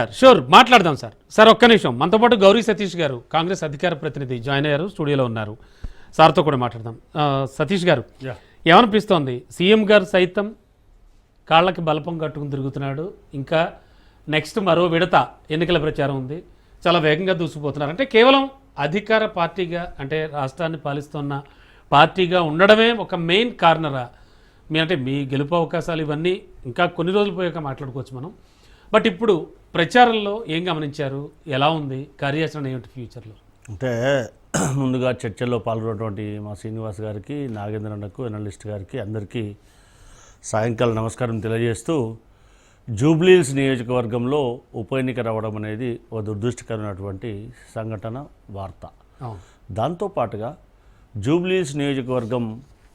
Sir, sure మాట్లాడదాం sir. Sir ఒక్క నిమిషం. మనతో పాటు గౌరీ సతీష్ గారు కాంగ్రెస్ అధికార ప్రతినిధి జాయిన్ అయ్యారు స్టూడియోలో ఉన్నారు. సార్తో కూడా మాట్లాడదాం. సతీష్ గారు ఏమనిపిస్తోంది? సీఎం గారు సైతం కాళ్ళకి బలపం కట్టుకుని తిరుగుతున్నాడు. ఇంకా నెక్స్ట్ మరో విడత ఎన్నికల ప్రచారం ఉంది. చాలా వేగంగా దూసిపోతున్నారు అంటే కేవలం అధికార పార్టీగా అంటే రాష్ట్రాన్ని పాలిస్తున్న పార్టీగా ఉండడమే ఒక మెయిన్ కారణరా? మీ అంటే మీ గెలుపు అవకాశాలు ఇవన్నీ ఇంకా కొన్ని రోజులు పోయాక మాట్లాడుకోవచ్చు మనం. బట్ ఇప్పుడు ప్రచారంలో ఏం గమనించారు? ఎలా ఉంది? కార్యాచరణ ఏమిటి ఫ్యూచర్లో? అంటే ముందుగా చర్చల్లో పాల్గొన్నటువంటి మా శ్రీనివాస్ గారికి నాగేంద్రన్నకు ఎనలిస్ట్ గారికి అందరికీ సాయంకాలం నమస్కారం తెలియజేస్తూ జూబ్లీల్స్ నియోజకవర్గంలో ఉప ఎన్నిక రావడం అనేది ఒక దురదృష్టకరమైనటువంటి సంఘటన వార్త. దాంతోపాటుగా జూబ్లీల్స్ నియోజకవర్గం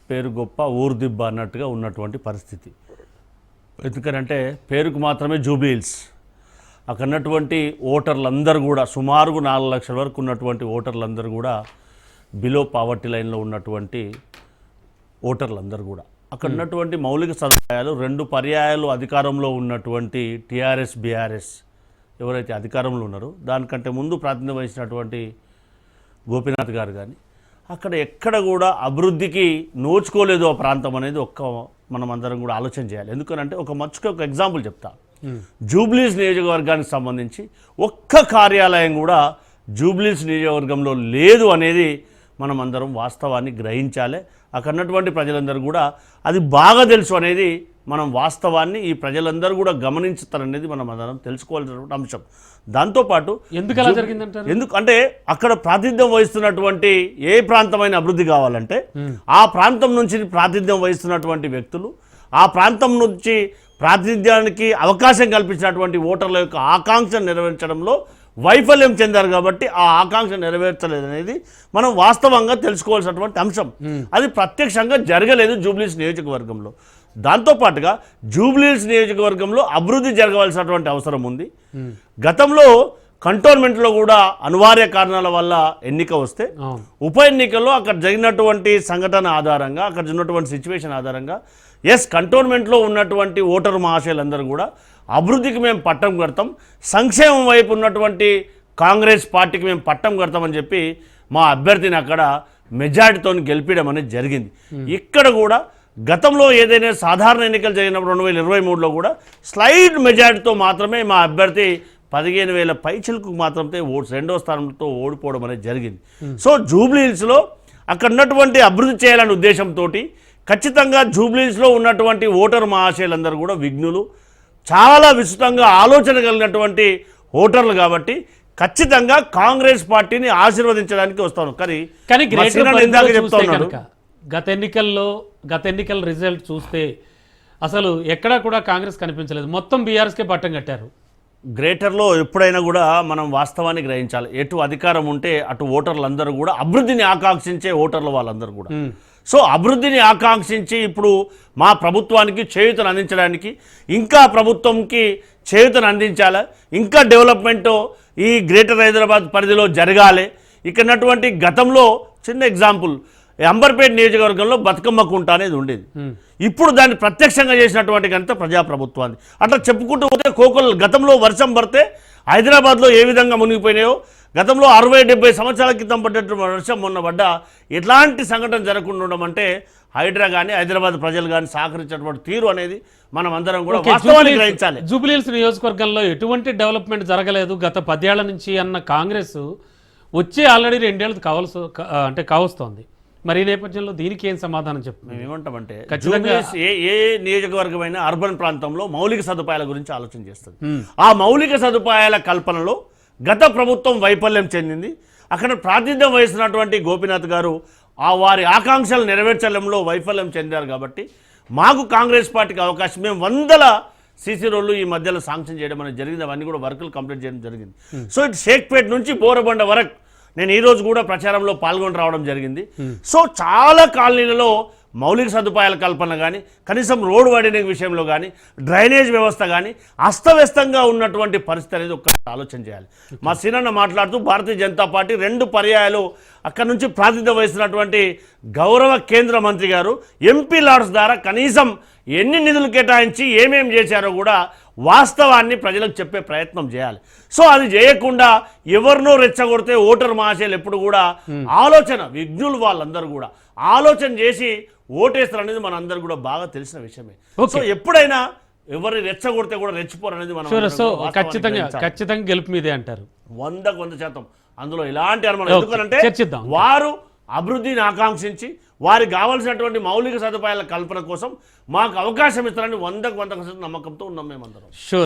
పేరు గొప్ప ఊరు దిబ్బ అన్నట్టుగా ఉన్నటువంటి పరిస్థితి. ఎందుకనంటే పేరుకు మాత్రమే జూబ్లీల్స్ అక్కడ ఉన్నటువంటి ఓటర్లందరూ కూడా సుమారుగా నాలుగు లక్షల వరకు ఉన్నటువంటి ఓటర్లందరూ కూడా బిలో పావర్టీ లైన్లో ఉన్నటువంటి ఓటర్లందరూ కూడా. అక్కడ ఉన్నటువంటి మౌలిక సదుపాయాలు రెండు పర్యాయాలు అధికారంలో ఉన్నటువంటి టీఆర్ఎస్ బీఆర్ఎస్ ఎవరైతే అధికారంలో ఉన్నారో దానికంటే ముందు ప్రాతినిధ్యం వహించినటువంటి గోపీనాథ్ గారు కానీ అక్కడ ఎక్కడ కూడా అభివృద్ధికి నోచుకోలేదు ఆ ప్రాంతం అనేది ఒక్క మనం అందరం కూడా ఆలోచన చేయాలి. ఎందుకనంటే ఒక మచ్చుకి ఒక ఎగ్జాంపుల్ చెప్తా. జూబ్లీస్ నియోజకవర్గానికి సంబంధించి ఒక్క కార్యాలయం కూడా జూబ్లీస్ నియోజకవర్గంలో లేదు అనేది మనం అందరం వాస్తవాన్ని గ్రహించాలి. అక్కడ ఉన్నటువంటి ప్రజలందరూ కూడా అది బాగా తెలుసు అనేది మనం వాస్తవాన్ని ఈ ప్రజలందరూ కూడా గమనించుతారనేది మనం అందరం తెలుసుకోవాల్సినటువంటి అంశం. దాంతోపాటు ఎందుకు అలా జరిగిందంటారు? ఎందుకు అంటే అక్కడ ప్రాతినిధ్యం వహిస్తున్నటువంటి ఏ ప్రాంతమైన అభివృద్ధి కావాలంటే ఆ ప్రాంతం నుంచి ప్రాతినిధ్యం వహిస్తున్నటువంటి వ్యక్తులు ఆ ప్రాంతం నుంచి ప్రాతినిధ్యానికి అవకాశం కల్పించినటువంటి ఓటర్ల యొక్క ఆకాంక్ష నెరవేర్చడంలో వైఫల్యం చెందారు కాబట్టి ఆ ఆకాంక్ష నెరవేర్చలేదు అనేది మనం వాస్తవంగా తెలుసుకోవాల్సినటువంటి అంశం. అది ప్రత్యక్షంగా జరగలేదు జూబ్లీస్ నియోజకవర్గంలో. దాంతోపాటుగా జూబ్లీస్ నియోజకవర్గంలో అభివృద్ధి జరగవలసినటువంటి అవసరం ఉంది. గతంలో కంటోన్మెంట్లో కూడా అనివార్య కారణాల వల్ల ఎన్నిక వస్తే ఉప ఎన్నికల్లో అక్కడ జరిగినటువంటి సంఘటన ఆధారంగా అక్కడ ఉన్నటువంటి సిచ్యువేషన్ ఆధారంగా ఎస్ కంటోన్మెంట్లో ఉన్నటువంటి ఓటరు మహాశయులందరూ కూడా అభివృద్ధికి మేము పట్టం కడతాం. సంక్షేమం వైపు ఉన్నటువంటి కాంగ్రెస్ పార్టీకి మేము పట్టం కడతామని చెప్పి మా అభ్యర్థిని అక్కడ మెజార్టీతో గెలిపించడం అనేది జరిగింది. ఇక్కడ కూడా గతంలో ఏదైనా సాధారణ ఎన్నికలు జరిగినప్పుడు రెండు వేల ఇరవై మూడులో కూడా స్లైడ్ మెజార్టీతో మాత్రమే మా అభ్యర్థి పదిహేను వేల పైచిలకు మాత్రమే ఓ రెండో స్థానంతో ఓడిపోవడం అనేది జరిగింది. సో జూబ్లీహిల్స్లో అక్కడ ఉన్నటువంటి అభివృద్ధి చేయాలనే ఉద్దేశంతో ఖచ్చితంగా జూబ్లీహిల్స్లో ఉన్నటువంటి ఓటర్ మహాశయులందరూ కూడా విఘ్నులు చాలా విస్తృతంగా ఆలోచన కలిగినటువంటి ఓటర్లు కాబట్టి ఖచ్చితంగా కాంగ్రెస్ పార్టీని ఆశీర్వదించడానికి వస్తాను. కానీ ఇందాక చెప్తా ఉన్నాడు. గత ఎన్నికల్లో గత ఎన్నికల రిజల్ట్ చూస్తే అసలు ఎక్కడా కూడా కాంగ్రెస్ కనిపించలేదు. మొత్తం బీఆర్ఎస్కే పట్టం కట్టారు. గ్రేటర్లో ఎప్పుడైనా కూడా మనం వాస్తవాన్ని గ్రహించాలి. ఎటు అధికారం ఉంటే అటు ఓటర్లందరూ కూడా అభివృద్ధిని ఆకాంక్షించే ఓటర్లు వాళ్ళందరూ కూడా. సో అభివృద్ధిని ఆకాంక్షించి ఇప్పుడు మా ప్రభుత్వానికి చేయూతను అందించడానికి ఇంకా ప్రభుత్వంకి చేయూతను అందించాలి? ఇంకా డెవలప్మెంట్ ఈ గ్రేటర్ హైదరాబాద్ పరిధిలో జరగాలి. ఇక్కడ ఉన్నటువంటి గతంలో చిన్న ఎగ్జాంపుల్ అంబర్పేట నియోజకవర్గంలో బతుకమ్మ కుంట అనేది ఉండేది. ఇప్పుడు దాన్ని ప్రత్యక్షంగా చేసినటువంటి ఘనత ప్రజాప్రభుత్వాన్ని. అట్లా చెప్పుకుంటూ పోతే కోకలు గతంలో వర్షం పడితే హైదరాబాద్లో ఏ విధంగా మునిగిపోయినాయో గతంలో అరవై డెబ్బై సంవత్సరాల క్రితం పడ్డటువంటి వర్షం మొన్న పడ్డ ఎట్లాంటి సంఘటన జరగకుండా ఉండడం అంటే హైడ్రా కానీ హైదరాబాద్ ప్రజలు కానీ సహకరించినటువంటి తీరు అనేది మనం అందరం కూడా గ్రహించాలి. జూబ్లీహిల్స్ నియోజకవర్గంలో ఎటువంటి డెవలప్మెంట్ జరగలేదు. గత పదేళ్ళ నుంచి అన్న కాంగ్రెస్ వచ్చే ఆల్రెడీ రెండేళ్ళు కావాల్సి అంటే కావస్తోంది. మరి ఈ నేపథ్యంలో దీనికి ఏం సమాధానం చెప్తుంది మేము ఏమంటామంటే ఏ ఏ నియోజకవర్గమైన అర్బన్ ప్రాంతంలో మౌలిక సదుపాయాల గురించి ఆలోచన చేస్తుంది. ఆ మౌలిక సదుపాయాల కల్పనలో గత ప్రభుత్వం వైఫల్యం చెందింది. అక్కడ ప్రాతినిధ్యం వహిస్తున్నటువంటి గోపీనాథ్ గారు ఆ వారి ఆకాంక్షలు నెరవేర్చడంలో వైఫల్యం చెందారు కాబట్టి మాకు కాంగ్రెస్ పార్టీకి అవకాశం. మేము వందల సీసీ రోడ్లు ఈ మధ్యలో శాంక్షన్ చేయడం అనేది జరిగింది. అవన్నీ కూడా వర్కులు కంప్లీట్ చేయడం జరిగింది. సో ఇటు షేక్పేట్ నుంచి బోరబండ వరకు నేను ఈ రోజు కూడా ప్రచారంలో పాల్గొని రావడం జరిగింది. సో చాలా కాలనీలలో మౌలిక సదుపాయాల కల్పన కానీ కనీసం రోడ్ వైడనింగ్ విషయంలో కానీ డ్రైనేజ్ వ్యవస్థ కానీ అస్తవ్యస్తంగా ఉన్నటువంటి పరిస్థితి అనేది ఒక ఆలోచన చేయాలి. మా సీనన్న మాట్లాడుతూ భారతీయ జనతా పార్టీ రెండు పర్యాయాలు అక్కడ నుంచి ప్రాతినిధ్యం వహిస్తున్నటువంటి గౌరవ కేంద్ర మంత్రి గారు ఎంపీ లాడ్స్ ద్వారా కనీసం ఎన్ని నిధులు కేటాయించి ఏమేం చేశారో కూడా వాస్తవాన్ని ప్రజలకు చెప్పే ప్రయత్నం చేయాలి. సో అది చేయకుండా ఎవరినో రెచ్చగొడితే ఓటర్ మహాశయులు ఎప్పుడు కూడా ఆలోచన విఘ్నులు వాళ్ళందరూ కూడా ఆలోచన చేసి ఓటేస్తారు అనేది మనందరూ కూడా బాగా తెలిసిన విషయమే. సో ఎప్పుడైనా ఎవరిని రెచ్చగొడితే కూడా రెచ్చిపోరు అనేది మనం సో ఖచ్చితంగా. ఖచ్చితంగా గెలుపు మీదే అంటారు. వందకు వంద శాతం. అందులో ఎలాంటి అనుమానం? ఎందుకంటే. వారు అభివృద్ధిని ఆకాంక్షించి వారికి కావాల్సినటువంటి మౌలిక సదుపాయాల కల్పన కోసం మాకు అవకాశం ఇస్తారని వందకు వంద నమ్మకంతో ఉన్నాం మేమందరం. షూర్